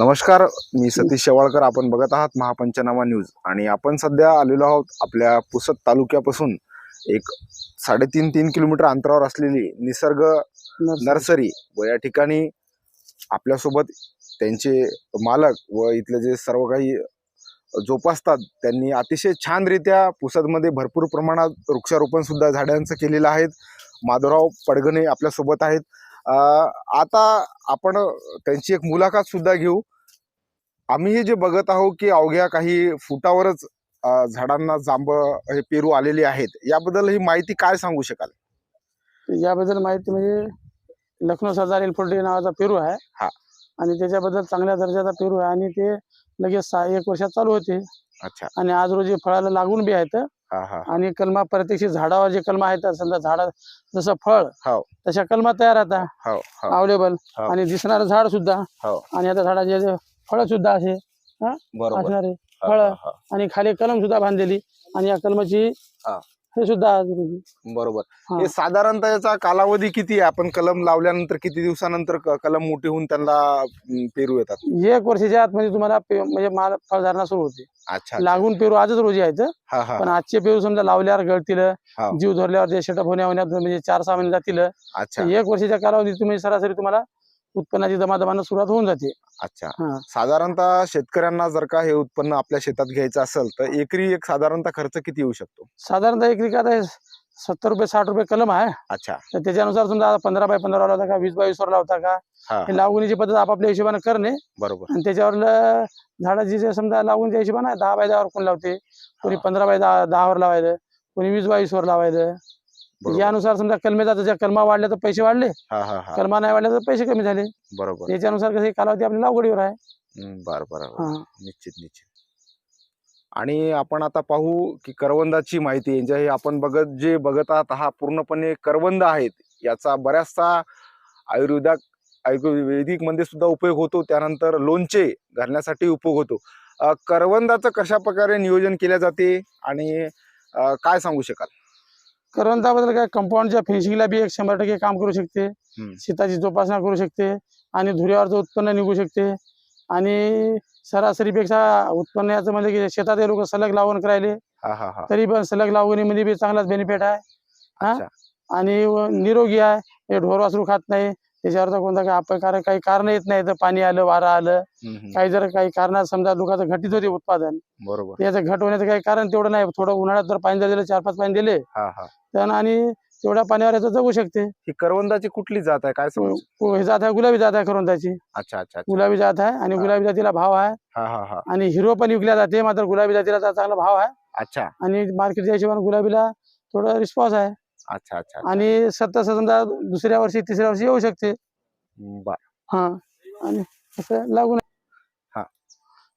नमस्कार मी सतीश शेवाळकर. आपण बघत आहात महापंचनामा न्यूज. आणि आपण सध्या आलेलो आहोत आपल्या पुसद तालुक्यापासून एक साडेतीन तीन किलोमीटर अंतरावर असलेली निसर्ग नर्सरी. व या ठिकाणी आपल्यासोबत त्यांचे मालक व इथले जे सर्व काही जोपासतात त्यांनी अतिशय छानरित्या पुसदमध्ये भरपूर प्रमाणात वृक्षारोपण सुद्धा झाडांचं केलेलं आहे माधवराव पडगणे आपल्यासोबत आहेत. आता आपण त्यांची एक मुलाखत सुद्धा घेऊ. आम्ही हे जे बघत आहोत की अवघ्या काही फुटावरच झाडांना जांब हे पेरू आलेले आहेत. याबद्दल ही माहिती काय सांगू शकाल? याबद्दल माहिती म्हणजे लखनौ सरदार एलफोर्डी नावाचा पेरू आहे. हा. आणि त्याच्याबद्दल चांगल्या दर्जाचा पेरू आहे. आणि ते लगेच सहा एक वर्षात चालू होते. अच्छा. आणि आज रोजी फळाला लागून बी आहेत. आणि कलमा प्रत्यक्ष झाडावर जे कलमा आहेत समजा झाडा जसं फळ हो. तशा कलमा तयार आता. हो हो. अवेलेबल हो. आणि दिसणारं झाड सुद्धा. आणि आता झाडाचे फळ सुद्धा असे असणारे फळं. आणि खाली कलम सुद्धा बांधलेली. आणि या कलमाची हा. सुद्धा आज रोजी. बरोबर. हा. हे साधारणतः याचा कालावधी किती आहे? आपण कलम लावल्यानंतर किती दिवसानंतर क- कलम मोठी होऊन त्यांना अं, पेरू येतात? एक वर्षाच्या आतमध्ये तुम्हाला पे- म्हणजे माल फळधारणा सुरू होते. अच्छा लागून पेरू आजच रोजी हा. हा पण आजचे पेरू समजा लावल्यावर गळतील हा. जीव धरल्यावर ते शेटअप होण्या होण्यात म्हणजे चार सहा महिने जातील अच्छा. एक वर्षाच्या कालावधीत तुम्ही सरासरी तुम्हाला उत्पन्नाची दमादमानं सुरुवात होऊन जाते. अच्छा. हा. साधारणतः शेतकऱ्यांना जर का हे उत्पन्न आपल्या शेतात घ्यायचं असेल तर एकरी एक साधारणतः खर्च किती येऊ शकतो? साधारणतः एकरी हे सत्तर रुपये साठ रुपये कलम आहे. अच्छा. तर त्याच्यानुसार समजा पंधरा बाय पंधरा लावता का वीस बाय वीस वर लावता का हा. हे लागवणीची पद्धत आपापल्या हिशोबाने करणे. बरोबर. आणि त्याच्यावर झाडाची जे समजा लागवणीच्या हिशोबाने दहा बाय दहावर कोण लावते? कोणी हा. पंधरा बाय दहा दहावर लावायचं कोणी वीस बाय वीस वर लावायचं. यानुसार समजा कलमेचा जर कलमा वाढल्या तर पैसे वाढले. हा हा हा. कलमा नाही वाढल्या तर पैसे कमी झाले. बरोबर. याच्यानुसार कसं कालावधी आपल्या लागवडीवर आहे. बरं बरं. हा. निश्चित निश्चित. आणि आपण आता पाहू की करवंदाची माहिती. जे हे आपण बघत जे बघत आहात हा पूर्णपणे करवंद आहेत. याचा बऱ्याचसा आयुर्वेदाक आयुर्वेदिकमध्ये सुद्धा उपयोग होतो. त्यानंतर लोणचे घालण्यासाठी उपयोग होतो. करवंदाचं कशा प्रकारे नियोजन केले जाते? आणि काय सांगू शकाल? करवंदाबद्दल काय कंपाऊंडच्या फिनिशिंगला बी एक शंभर टक्के काम करू शकते. शेताची जोपासना करू शकते आणि धुऱ्यावरचं उत्पन्न निघू शकते. आणि सरासरीपेक्षा उत्पन्न याचं म्हणजे की शेतात लोक सलग लावून करायले. तरी पण सलग लावणीमध्ये बी चांगलाच बेनिफिट आहे. हा? आणि निरोगी आहे. हे ढोर वासरू खात नाही. त्याच्यावर तर कोणता काही अपकार काही कारण येत नाही. तर पाणी आलं वारं आलं. काही जर काही कारणात समजा लोकांचं घटित होते उत्पादन बरोबर. याचं घट होण्याचं काही कारण तेवढं नाही. थोडं उन्हाळ्यात जर पाणी जर दिलं चार पाच पाणी दिले हा हा. तर आणि तेवढ्या पाण्यावर याचं जगू शकते. ही करवंदाची कुठली जात आहे? काय समज? को- हे जात आहे गुलाबी जात आहे करवंदाची. अच्छा अच्छा गुलाबी जात आहे आणि हा. गुलाबी जातीला भाव आहे. हा हा हा. आणि हिरो पण विकल्या जाते मात्र गुलाबी जातीला चांगला भाव आहे. अच्छा. आणि मार्केटच्या हिशोबाने गुलाबीला थोडं रिस्पॉन्स आहे. अच्छा अच्छा. आणि सत्तर समजा दुसऱ्या वर्षी तिसऱ्या वर्षी येऊ शकते. बर. हा आणि असं लागून हा.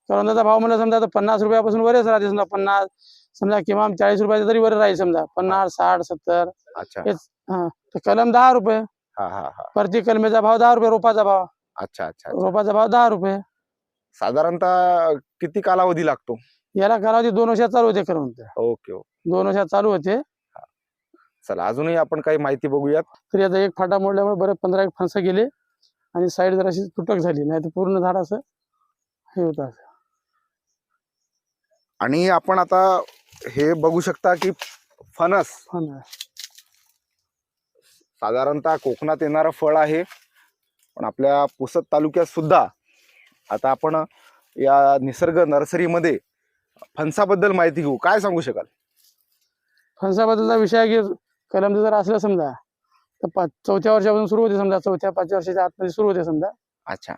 भाव म्हणलं समजा पन्नास रुपयापासून वरच राहते समजा. पन्नास समजा किमान चाळीस रुपयाचा तरी वर राहील समजा. पन्नास साठ सत्तर. अच्छा. हा. तर कलम दहा रुपये. हा हा हा. प्रति कलमेचा भाव दहा रुपये रोपाचा भाव. अच्छा अच्छा अच्छा. रोपाचा भाव दहा रुपये. साधारणतः किती कालावधी लागतो? याला कालावधी दोन वर्षात चालू होते ओके ओके. दोन वर्षात चालू होते. चला अजूनही आपण काही माहिती बघूयात तरी आता एक फाटा मोडल्यामुळे बरं पंधरा एक फणसं गेले आणि साईड जराशी तुटक झाली नाही तर पूर्ण झाड असं हे होतं असं. आणि आपण आता हे बघू शकता की फणस ना. साधारणतः कोकणात येणारं फळ आहे पण आपल्या पुसद तालुक्यात सुद्धा आता आपण या निसर्ग नर्सरीमध्ये फणसाबद्दल माहिती घेऊ काय सांगू शकाल फणसाबद्दलचा विषय कलम जर असलं समजा तर पाच चौथ्या वर्षापासून सुरू होते समजा चौथ्या पाचव्या वर्षाच्या आतमध्ये सुरू होते समजा. अच्छा.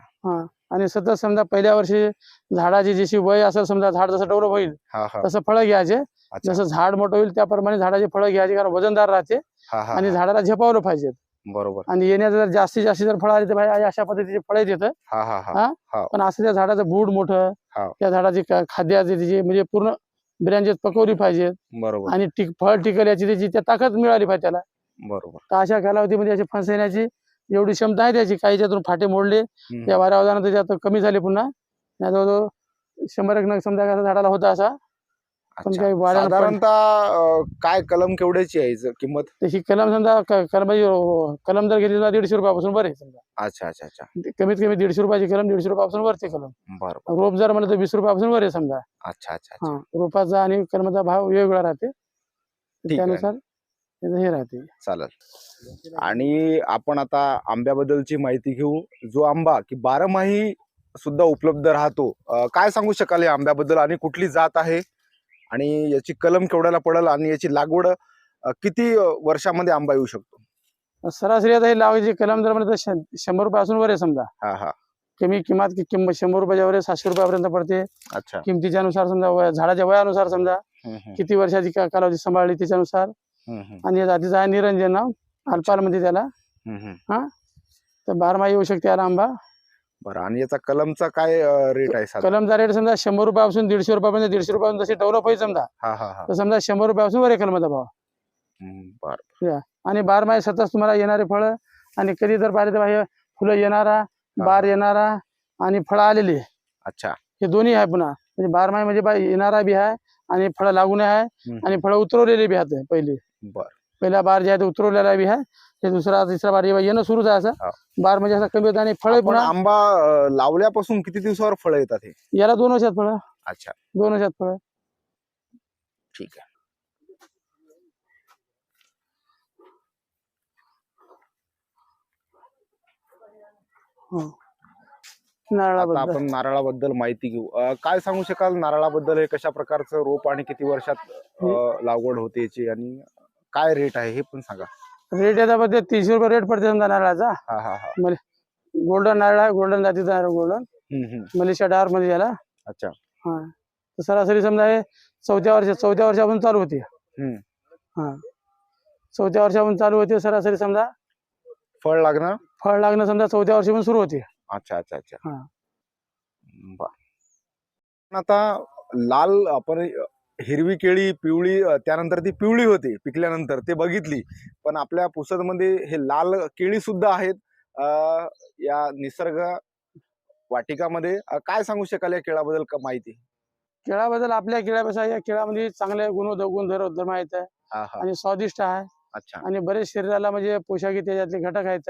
आणि सतत समजा पहिल्या वर्षी झाडाची जशी वय असेल समजा झाड जसं डेव्हलप होईल हा हा. तसं फळं घ्यायचे. अच्छा. जसं झाड मोठं होईल त्याप्रमाणे झाडाची फळं घ्यायची कारण वजनदार राहते. हा हा आणि हा. झाडाला झेपावलं पाहिजे. बरोबर. आणि येण्याचं जर जास्तीत जास्त जर फळं आली तर भाई अशा पद्धतीचे फळं येतं हा हा हा? हा? पण असं त्या झाडाचं बूड मोठं हाव. त्या झाडाची खाद्याची त्याची म्हणजे पूर्ण ब्रँचेस पकवली पाहिजेत बरोबर. आणि टिक फळ टिकल याची त्याची त्या ताकद मिळाली पाहिजे त्याला. बरोबर. तर अशा कालावधीमध्ये अशी फणस येण्याची एवढी क्षमता आहे त्याची. काही त्यातून फाटे मोडले. त्या वाऱ्या त्याच्यात कमी झाले पुन्हा. नाही जवळजवळ शंभर एक नग समजा झाडाला होता असा. पण अच्छा. काही पण- साधारणतः अं, काय कलम केवढ्याची आहे किंमत? ही कलम समजा क- कलम म्हणजे, अं, कलम जर घेतली तर दीडशे रुपयापासून बरे समजा. अच्छा अच्छा अच्छा. कमीत कमी दीडशे रुपयाची कलम दीडशे रुपयापासून वरती कलम. बरं रोप जर म्हणलं तर वीस रुपयापासून वर आहे समजा. अच्छा अच्छा अच्छा. हा रोपाचा आणि कलमाचा भाव वेगवेगळा राहते. आहे. त्यानुसार त्याचं हे राहते. चालेल. आणि आपण आता आंब्याबद्दलची माहिती घेऊ. जो आंबा की बारमाही सुद्धा उपलब्ध राहतो. अं, काय सांगू शकाल या आंब्याबद्दल? आणि कुठली जात आहे? आणि याची कलम केवढ्याला पडेल आणि याची लागवड किती वर्षामध्ये आंबा येऊ शकतो? सरासरी आता हे लावायची कलम जर श- शंभर रुपयापासून वर आहे समजा. हा हा. कमी किंमत किंमत शंभर रुपयाच्या वर सातशे रुपयापर्यंत पडते. अच्छा. किमतीच्या अनुसार समजा झाडाच्या वयानुसार समजा किती वर्षाची कालावधी सांभाळली त्याच्यानुसार. आणि जातीचा आहे निरंजन नाव अल्पाल म्हणजे त्याला. हम्म. तर बारमाही येऊ शकते याला आंबा. बरं आणि याचा कलमचा काय रेट आहे साधारण? कलमचा रेट समजा शंभर रुपयापासून दीडशे रुपयापर्यंत दीडशे रुपयापासून जसे डेव्हलप होईल समजा. हा हा हा. तर समजा शंभर रुपयापासून वर आहे कलमाचा भाव. हम्म, बरं आणि बारमाही सतत तुम्हाला येणारे फळं आणि कधी जर पाहिले तर फुलं येणारा बार येणारा आणि फळं आलेली अच्छा. हे दोन्ही आहे पुन्हा. म्हणजे बारमाही म्हणजे बा येणारा बी आहे आणि फळं लागून आहे हम्म, आणि फळं उतरवलेली बी आहेत पहिले. बरं. पहिला बार जे आहे ते उतरवलेला बी आहे हे दुसरा तिसरा बार येवा- येणं सुरूच आहे. असं. बार म्हणजे असं कमी होतं आणि फळं आपण पुन्हा आंबा अं, लावल्यापासून किती दिवसावर फळं येतात हे? याला दोन वर्षात फळं. अच्छा. दोन वर्षात फळं. ठीक आहे. हो. आता नारळाबद्दल आपण नारळाबद्दल माहिती घेऊ. अं, काय सांगू शकाल? नारळाबद्दल हे कशा प्रकारचं रोप आणि किती वर्षात अं, लागवड होते याची? आणि काय रेट आहे हे पण सांगा. रेट याच्यामध्ये तीनशे रुपये रेट पडते समजा नारळाचा. हा हा हा. गोल्डन नारळ आहे गोल्डन जातीचा नारळ गोल्डन हम्म, हम्म. मलेशिया डारमध्ये याला अच्छा. हा. तर सरासरी समजा हे चौथ्या वर्ष चौथ्या वर्षापासून चालू होते. हम्म. हा. चौथ्या वर्षापासून चालू होते सरासरी समजा फळ लागणार फळ लागणं समजा चौथ्या वर्षापासून सुरू होते. अच्छा अच्छा अच्छा. हा. बर. आता लाल आपण हिरवी केळी पिवळी त्यानंतर ती पिवळी होती पिकल्यानंतर ते बघितली. पण आपल्या पुसदमध्ये हे लाल केळी सुद्धा आहेत. या निसर्ग वाटिकामध्ये काय सांगू शकाल या केळाबद्दल का माहिती? केळाबद्दल आपल्या केळ्यापेक्षा या केळामध्ये चांगले गुण गुणधर्म धर्म आहेत आणि स्वादिष्ट आहे. अच्छा. आणि बरेच शरीराला म्हणजे पोशाखी त्याच्यातले घटक आहेत.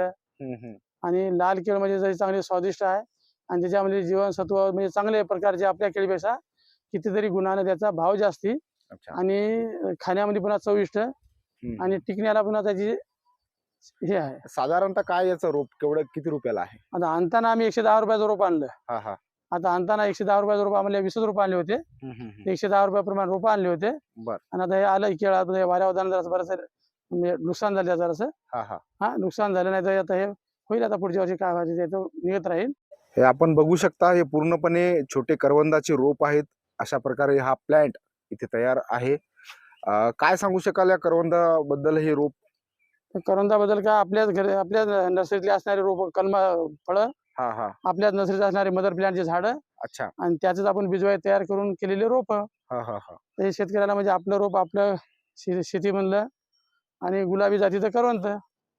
आणि लाल केळ म्हणजे चांगले स्वादिष्ट आहे आणि त्याच्यामध्ये जीवनसत्व म्हणजे चांगले प्रकारचे आपल्या केळीपेक्षा कितीतरी गुणाने त्याचा भाव जास्ती. आणि खाण्यामध्ये पुन्हा चविष्ट. आणि टिकण्याला पुन्हा त्याची हे आहे. साधारणतः काय याचं रोप केवढं किती रुपयाला आहे? आता आणताना आम्ही एकशे दहा रुपयाचं रोप आणलं. आता आणताना एकशे दहा रुपयाचं रोप आम्हाला वीसच रुपये आणले होते. एकशे दहा रुपयाप्रमाणे रोपं आणले होते. बर. आणि आता हे आलं केळा वाऱ्या जरासं बरंच म्हणजे नुकसान झालं जरासं. हा हा. हा नुकसान झालं नाही तर आता हे होईल आता पुढच्या वर्षी काय व्हायचं निघत राहील. हे आपण बघू शकता हे पूर्णपणे छोटे करवंदाचे रोप आहेत. अशा प्रकारे हा प्लॅन्ट इथे तयार आहे. काय सांगू शकाल या करवंदाबद्दल हे रोप? तर करवंदाबद्दल काय आपल्याच घरी आपल्याच नर्सरीतले असणारे रोप कलमा फळं हा हा. आपल्याच नर्सरीत असणारे मदर प्लांटचे झाडं अच्छा. आणि त्याच आपण बिजवाय तयार करून केलेले रोप. हा हा हा. हे शेतकऱ्याला म्हणजे आपलं रोप आपलं शे शेतीमधलं आणि गुलाबी जातीचं करवंत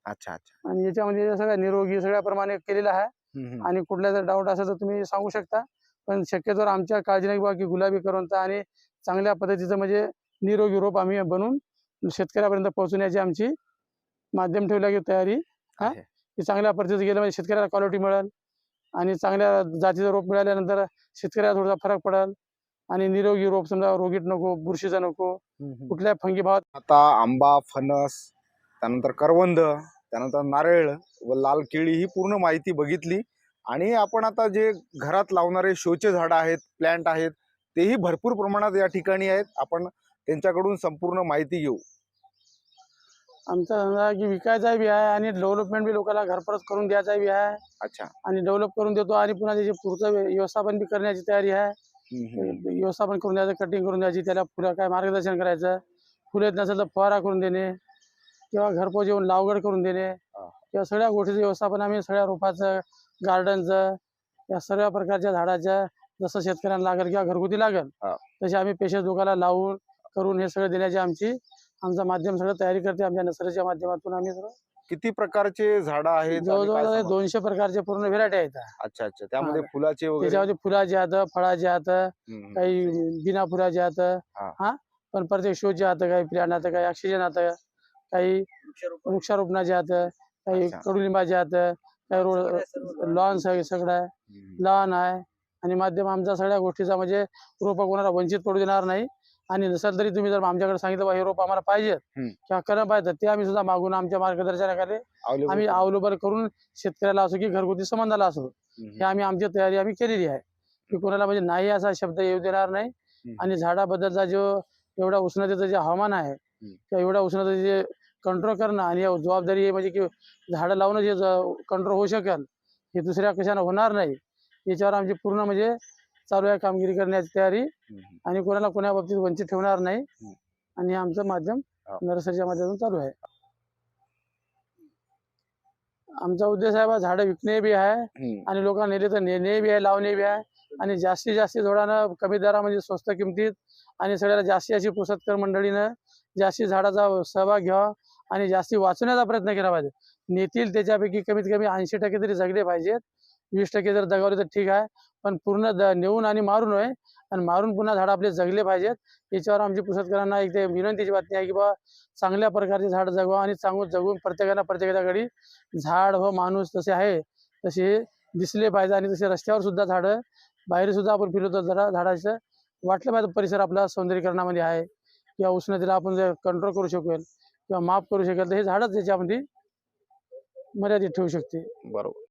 अच्छा अच्छा. आणि याच्यामध्ये हे सगळं निरोगी सगळ्याप्रमाणे केलेलं आहे. आणि कुठला जर डाऊट असेल तर तुम्ही सांगू शकता. पण शक्यतोवर आमच्या काळजी नाही बा की गुलाबी करवंत आणि चांगल्या पद्धतीचं म्हणजे निरोगी रोप आम्ही बनवून शेतकऱ्यापर्यंत पोहोचण्याची आमची माध्यम ठेवल्या की तयारी हा? की चांगल्या पद्धतीचं गेलं म्हणजे शेतकऱ्याला क्वालिटी मिळेल आणि चांगल्या जातीचं रोप मिळाल्यानंतर शेतकऱ्याला थोडासा फरक पडेल आणि निरोगी रोप समजा रोगीट नको बुरशीचं नको. कुठल्या फंगी भावात आता आंबा फणस त्यानंतर करवंद त्यानंतर नारळ व लाल केळी ही पूर्ण माहिती बघितली आणि आपण आता जे घरात लावणारे शोचे झाडं आहेत प्लॅन्ट आहेत तेही भरपूर प्रमाणात या ठिकाणी आहेत. आपण त्यांच्याकडून संपूर्ण माहिती घेऊ. आमचा समजा की विकायचा बी आहे आणि डेव्हलपमेंट बी लोकांना घरपरत करून द्यायचा बी आहे. अच्छा. आणि डेव्हलप करून देतो आणि पुन्हा त्याचे पुढचं व्य- व्यवस्थापन बी करण्याची तयारी आहे. व्यवस्थापन करून द्यायचं कटिंग करून द्यायची त्याला पुढं काय मार्गदर्शन करायचं फुले येत नसेल तर फवारा करून देणे किंवा घरपोच येऊन लावगड करून देणे. किंवा सगळ्या गोष्टीचं व्यवस्थापन आम्ही सगळ्या रोपाचं गार्डनचं या सर्व प्रकारच्या झाडाच्या जसं शेतकऱ्यांना लागेल किंवा घरगुती लागेल. तसे आम्ही पेशंट लोकांना लावून करून हे सगळं देण्याची आमची आमचं माध्यम सगळं तयारी करते आमच्या नर्सरीच्या माध्यमातून आम्ही सगळं किती प्रकारचे झाडं आहेत जवळजवळ समज- दोनशे प्रकारचे पूर्ण व्हेरायटी आहेत अच्छा अच्छा त्यामध्ये हा. फुलाचे वगैरे त्याच्यामध्ये फुलाचे आहेत फळाचे आहेत. काही बिना फुलाचे आहेत हा. हा पण प्रत्येक शोचे आहेत काही प्लॅन आहेत काही ऑक्सिजन आहेत काही वृक्षारोपणाचे आहेत काही. कडुलिंबाचे आहेत रोड लॉन्स आहे सगळं आहे. लॉन आहे आणि माध्यम आमचा सगळ्या गोष्टीचा म्हणजे रोप कोणाला वंचित पडू देणार नाही आणि नसेल तरी तुम्ही जर आमच्याकडे सांगितलं हे रोप आम्हाला पाहिजे. किंवा करणं पाहिजे ते आम्ही सुद्धा मागून आमच्या मार्गदर्शनाखाली Available आम्ही. अवलंबन करून शेतकऱ्याला असो की घरगुती संबंधाला असो हे आम्ही आमची तयारी आम्ही केलेली आहे की कोणाला म्हणजे नाही असा शब्द येऊ देणार नाही. आणि झाडाबद्दलचा जो एवढा उष्णतेचं जे हवामान आहे किंवा एवढ्या उष्णतेचे जे कंट्रोल करणं आणि जबाबदारी म्हणजे की झाडं लावणं जे कंट्रोल होऊ शकेल हे दुसऱ्या कशानं होणार नाही याच्यावर आमची पूर्ण म्हणजे चालू आहे कामगिरी करण्याची तयारी. आणि कोणाला कोण्या बाबतीत वंचित ठेवणार नाही. आणि आमचं माध्यम हा. नर्सरीच्या माध्यमातून चालू आहे आमचा उद्देश आहे झाडं विकणे बी आहे. आणि लोकांना नेले तर नेणे बी आहे लावणे बी आहे आणि जास्तीत जास्त झाडानं कमी दरामध्ये स्वस्त किमतीत आणि सगळ्याला जास्तीत जास्ती पुसतकर मंडळीनं जास्ती झाडाचा सहभाग घ्यावा आणि जास्ती वाचवण्याचा प्रयत्न केला पाहिजे. नेतील त्याच्यापैकी कमीत कमी ऐंशी टक्के तरी जगले पाहिजेत. वीस टक्के जर जगावले तर ठीक आहे. पण पूर्ण द- नेऊन आणि मारून होय. आणि मारून पुन्हा झाडं आपले जगले पाहिजेत. याच्यावर आमची पुसतकरांना एक ते विनंतीची बातमी आहे की बा चांगल्या प्रकारचे झाड जगवा आणि चांगून जगून प्रत्येकाला प्रत्येकाच्या घरी झाड व माणूस तसे आहे तसे दिसले पाहिजे आणि तसे रस्त्यावर सुद्धा झाडं बाहेर सुद्धा आपण फिरवतो जरा झाडाचं. वाटलं पाहिजे परिसर आपला सौंदर्यीकरणामध्ये आहे. किंवा उष्णतेला आपण जर कंट्रोल करू शकेल किंवा माफ करू शकेल तर हे झाडच याच्यामध्ये मर्यादित ठेवू शकते. बरोबर.